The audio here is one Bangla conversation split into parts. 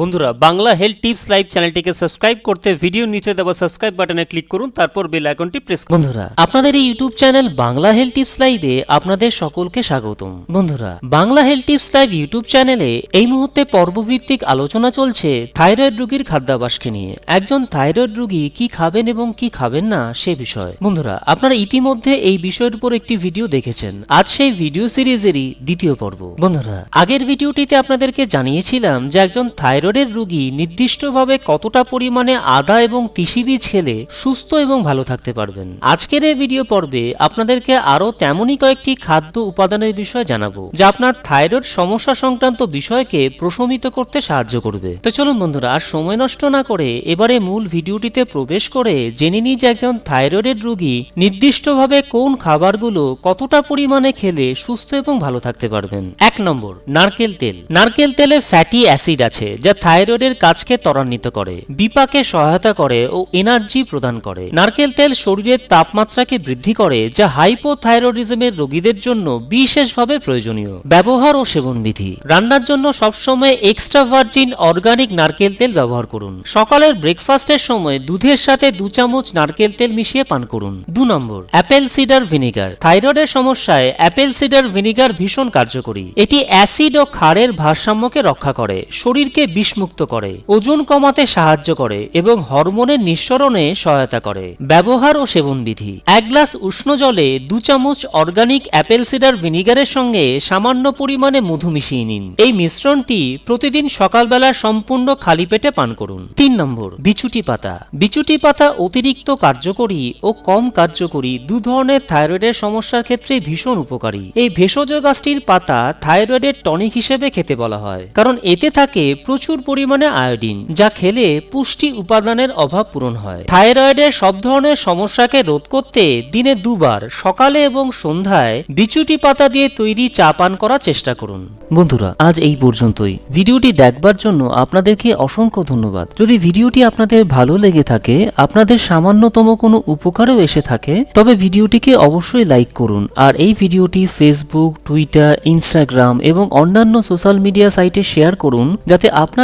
বন্ধুরা, বাংলা হেলথ টিপস লাইভ চ্যানেলটিকে সাবস্ক্রাইব করতে ভিডিও নিচে দেওয়া সাবস্ক্রাইব বাটনে ক্লিক করুন, তারপর বেল আইকনটি প্রেস করুন। বন্ধুরা, আপনাদের এই YouTube channel Bangla health tips লাইভে আপনাদের সকলকে স্বাগতম। বন্ধুরা, Bangla health tips live YouTube চ্যানেলে এই মুহূর্তে পর্বভিত্তিক আলোচনা চলছে থাইরয়েড রোগীর খাদ্যাভ্যাসকে নিয়ে। একজন থাইরয়েড রোগী কি খাবেন এবং কি খাবেন না সে বিষয়। বন্ধুরা, আপনারা ইতিমধ্যে এই বিষয়ের উপর একটি ভিডিও দেখেছেন। আজ সেই ভিডিও সিরিজেরই দ্বিতীয় পর্ব। বন্ধুরা, আগের ভিডিওটিতে আপনাদেরকে জানিয়েছিলাম যে একজন থাইরয়েডের রোগী নির্দিষ্টভাবে কতটা পরিমাণে আদা এবং তিসি বীজ খেলে সুস্থ এবং ভালো থাকতে পারবেন। আজকের এই ভিডিও পর্বে আপনাদেরকে আরও তেমনই কয়েকটি খাদ্য উপাদানের বিষয়ে জানাব, যা আপনার থাইরয়েড সমস্যা সংক্রান্ত বিষয়কে প্রশমিত করতে সাহায্য করবে। তো চলুন বন্ধুরা, আর সময় নষ্ট না করে এবারে মূল ভিডিওটিতে প্রবেশ করে জেনে নিই যে একজন থাইরয়েডের রোগী নির্দিষ্টভাবে কোন খাবারগুলো কতটা পরিমাণে খেলে সুস্থ এবং ভালো থাকতে পারবেন। এক নম্বর, নারকেল তেল। নারকেল তেলে ফ্যাটি অ্যাসিড আছে, যা থাইরয়েডের কাজকে ত্বরান্বিত করে, বিপাকে সহায়তা করে ও এনার্জি প্রদান করে। নারকেল তেল শরীরের তাপমাত্রাকে বৃদ্ধি করে, যা হাইপোথাইরয়েডিজমের রোগীদের জন্য বিশেষভাবে প্রয়োজনীয়। ব্যবহার ও সেবন বিধি রান্নার জন্য সবসময় এক্সট্রা ভার্জিন অর্গানিক নারকেল তেল ব্যবহার করুন। সকালের ব্রেকফাস্টের সময় দুধের সাথে দু চামচ নারকেল তেল মিশিয়ে পান করুন। দু নম্বর, অ্যাপেল সিডার ভিনিগার। থাইরয়েডের সমস্যায় অ্যাপেল সিডার ভিনিগার ভীষণ কার্যকরী। এটি অ্যাসিড ও ক্ষারের ভারসাম্যকে রক্ষা করে, শরীরকে বিষমুক্ত করে, ওজন কমাতে সাহায্য করে এবং হরমোনের নিঃসরণে সহায়তা করে। ব্যবহার ও সেবন বিধি। এক গ্লাস উষ্ণ জলে দু চামচ অর্গানিক অ্যাপেল সিডার ভিনিগারের সঙ্গে সামান্য পরিমাণে মধু মিশিয়ে নিন। এই মিশ্রণটি প্রতিদিন সকালবেলা সম্পূর্ণ খালি পেটে পান করুন। তিন নম্বর, বিচুটি পাতা। বিচুটি পাতা অতিরিক্ত কার্যকরী ও কম কার্যকরী দু ধরনের থাইরয়েডের সমস্যার ক্ষেত্রে ভীষণ উপকারী। এই ভেষজ গাছটির পাতা থাইরয়েডের টনিক হিসেবে খেতে বলা হয়। কারণ এতে থাকে প্রচুর পরিমাণে আয়োডিন, যা খেলে পুষ্টি উপাদানের অভাব পূরণ হয়। থাইরয়েডের সব ধরনের সমস্যাকে রোধ করতে দিনে দুবার সকালে এবং সন্ধ্যায় বিচুটি পাতা দিয়ে তৈরি চা পান করার চেষ্টা করুন। বন্ধুরা, আজ এই পর্যন্তই। ভিডিওটি দেখবার জন্য আপনাদেরকে অসংখ্য ধন্যবাদ। যদি ভিডিওটি আপনাদের ভালো লেগে থাকে, আপনাদের সামান্যতম কোনো উপকারও এসে থাকে, তবে ভিডিওটিকে অবশ্যই লাইক করুন। আর এই ভিডিওটি ফেসবুক টুইটার ইনস্টাগ্রাম এবং অন্যান্য সোশ্যাল মিডিয়া সাইটে শেয়ার করুন, যাতে আপনার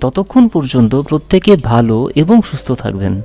ততক্ষণ পর্যন্ত প্রত্যেকে ভালো এবং সুস্থ থাকবেন।